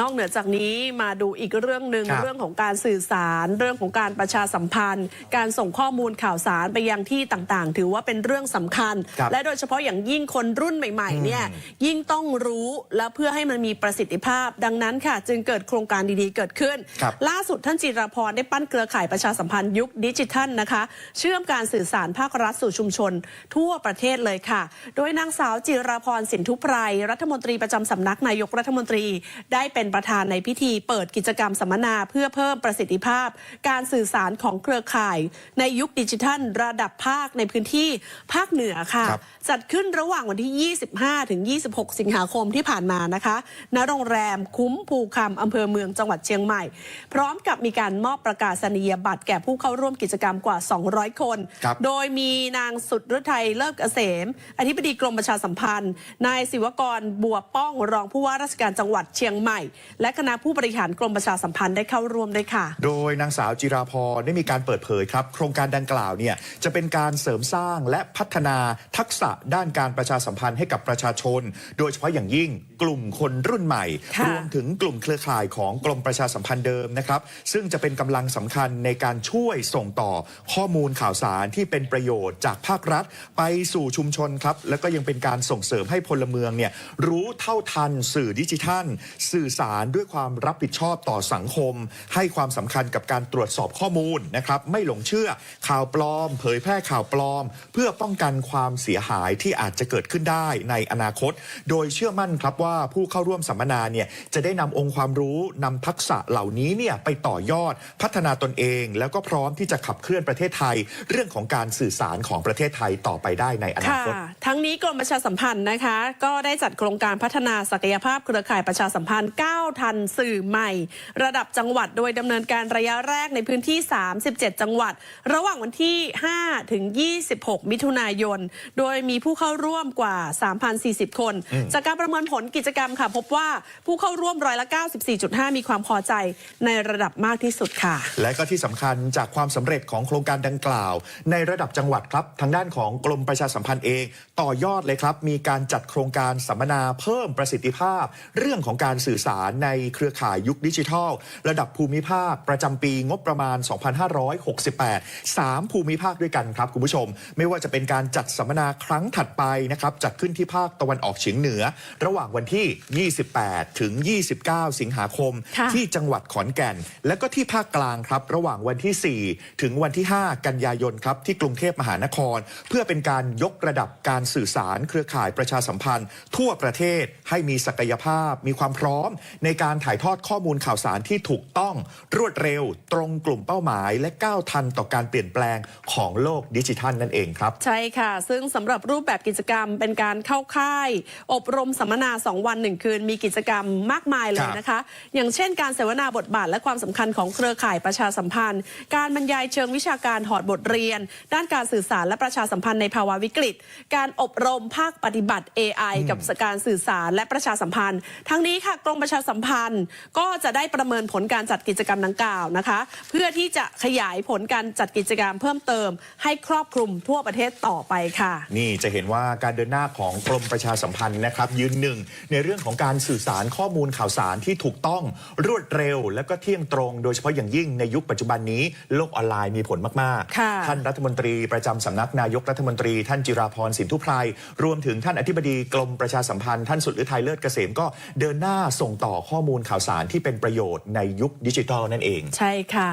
นอกเหนือจากนี้มาดูอีกเรื่องหนึ่งครับเรื่องของการสื่อสาร เรื่องของการประชาสัมพันธ์ การส่งข้อมูลข่าวสารไปยังที่ต่างๆ ถือว่าเป็นเรื่องสำคัญครับและโดยเฉพาะอย่างยิ่งคนรุ่นใหม่ๆเนี่ยยิ่งต้องรู้และเพื่อให้มันมีประสิทธิภาพ ดังนั้นค่ะ จึงเกิดโครงการดีๆเกิดขึ้นครับล่าสุดท่านจิราพรได้ปั้นเครือข่ายประชาสัมพันธ์ยุคดิจิทัลนะคะ เชื่อมการสื่อสารภาครัฐสู่ชุมชน ทั่วประเทศเลยค่ะ โดยนางสาวจิราพรสินทุไพรรัฐมนตรีประจำสำนักนายกรัฐมนตรีได้เป็นประธานในพิธีเปิดกิจกรรมสัมมนาเพื่อเพิ่มประสิทธิภาพ การสื่อสารของเครือข่าย ในยุคดิจิทัล ระดับภาคในพื้นที่ภาคเหนือค่ะครับจัดขึ้นระหว่างวันที่ 25 ถึง 26 สิงหาคมที่ผ่านมานะคะณโรงแรมคุ้มภูคำอำเภอเมืองจังหวัดเชียงใหม่ พร้อมกับมีการมอบประกาศนียบัตรแก่ผู้เข้าร่วมกิจกรรมกว่า 200 คนครับโดยมีนางสุดฤทัยเลิศเกษม อธิบดีกรมประชาสัมพันธ์ นายศิวกรบัวป้องรองผู้ว่าราชการจังหวัดเชียงใหม่และคณะผู้บริหารกรมประชาสัมพันธ์ได้เข้าร่วมด้วยค่ะ โดยนางสาวจิราพรได้มีการเปิดเผยครับ โครงการดังกล่าวเนี่ยจะเป็นการเสริมสร้างและพัฒนาทักษะด้านการประชาสัมพันธ์ให้กับประชาชน โดยเฉพาะอย่างยิ่งกลุ่มคนรุ่นใหม่ค่ะรวมถึงกลุ่มเครือข่ายของกรมประชาสัมพันธ์เดิมนะครับ ซึ่งจะเป็นกำลังสำคัญในการช่วยส่งต่อข้อมูลข่าวสารที่เป็นประโยชน์จากภาครัฐ ไปสู่ชุมชนครับ แล้วก็ยังเป็นการส่งเสริมให้พลเมืองเนี่ยรู้เท่าทันสื่อดิจิทัล สื่อสารด้วยความรับผิดชอบต่อสังคม ให้ความสำคัญกับการตรวจสอบข้อมูลนะครับไม่หลงเชื่อข่าวปลอม เผยแพร่ข่าวปลอม เพื่อป้องกันความเสียหายที่อาจจะเกิดขึ้นได้ในอนาคต โดยเชื่อมั่นครับว่าผู้เข้าร่วมสัมมนาเนี่ยจะได้นำองค์ความรู้นำทักษะเหล่านี้เนี่ยไปต่อยอดพัฒนาตนเอง แล้วก็พร้อมที่จะขับเคลื่อนประเทศไทย เรื่องของการสื่อสารของประเทศไทยต่อไปได้ในอนาค่ะคตทั้งนี้กรมประชาสัมพันธ์นะคะ ก็ได้จัดโครงการพัฒนาศักยภาพเครือข่ายประชาสัมพันธ์9 ทันสื่อใหม่ ระดับจังหวัดโดยดำเนินการระยะแรกในพื้นที่ 37 จังหวัด ระหว่างวันที่ 5 ถึง 26 มิถุนายน โดยมีผู้เข้าร่วมกว่า 3,040 คน จากการประเมินผลกิจกรรมค่ะ พบว่าผู้เข้าร่วมร้อยละ94.5 มีความพอใจในระดับมากที่สุดค่ะ และก็ที่สำคัญจากความสำเร็จของโครงการดังกล่าว ในระดับจังหวัดครับทางด้านของกรมประชาสัมพันธ์เอง ต่อยอดเลยครับ มีการจัดโครงการสัมมนาเพิ่มประสิทธิภาพ เรื่องของการสื่อสารในเครือข่ายยุคดิจิทัล ระดับภูมิภาคประจำปีงบประมาณ 2568 3 ภูมิภาคด้วยกันครับคุณผู้ชม ไม่ว่าจะเป็นการจัดสัมมนาครั้งถัดไปนะครับจัดขึ้นที่ภาคตะวันออกเฉียงเหนือ ระหว่างวันที่ 28 ถึง 29 สิงหาคมค่ะที่จังหวัดขอนแก่น และก็ที่ภาคกลางครับ ระหว่างวันที่ 4 ถึงวันที่ 5 กันยายนครับที่กรุงเทพมหานคร เพื่อเป็นการยกระดับการสื่อสารเครือข่ายประชาสัมพันธ์ ทั่วประเทศให้มีศักยภาพมีความพร้อมในการถ่ายทอดข้อมูลข่าวสารที่ถูกต้องรวดเร็ว ตรงกลุ่มเป้าหมาย และก้าวทันต่อการเปลี่ยนแปลงของโลกดิจิทัลนั่นเองครับ ใช่ค่ะ ซึ่งสำหรับรูปแบบกิจกรรมเป็นการเข้าค่าย อบรมสัมมนา 2 วัน 1 คืน มีกิจกรรมมากมายเลยนะคะ อย่างเช่นการเสวนาบทบาท และความสำคัญของเครือข่ายประชาสัมพันธ์ การบรรยายเชิงวิชาการถอดบทเรียน ด้านการสื่อสารและประชาสัมพันธ์ในภาวะวิกฤต การอบรมภาคปฏิบัติ AI กับการสื่อสารและประชาสัมพันธ์ ทั้งนี้ค่ะกรมประชาสัมพันธ์ ก็จะได้ประเมินผลการจัดกิจกรรมดังกล่าวนะคะ เพื่อที่จะขยายผลการจัดกิจกรรมเพิ่มเติม ให้ครอบคลุมทั่วประเทศต่อไปค่ะ นี่จะเห็นว่าการเดินหน้าของกรมประชาสัมพันธ์นะครับ ยืนหนึ่งในเรื่องของการสื่อสารข้อมูลข่าวสารที่ถูกต้องรวดเร็ว และก็เที่ยงตรง โดยเฉพาะอย่างยิ่งในยุคปัจจุบันนี้โลกออนไลน์มีผลมากค่ะท่านรัฐมนตรีประจำสำนักนายกรัฐมนตรี ท่านจิราพรสินทุไพรรวมถึงท่านอธิบดีกรมประชาสัมพันธ์ท่านสุดฤทัยเลิศเกษมก็เดินหน้าส่งต่อข้อมูลข่าวสารที่เป็นประโยชน์ในยุคดิจิทัลนั่นเอง ใช่ค่ะ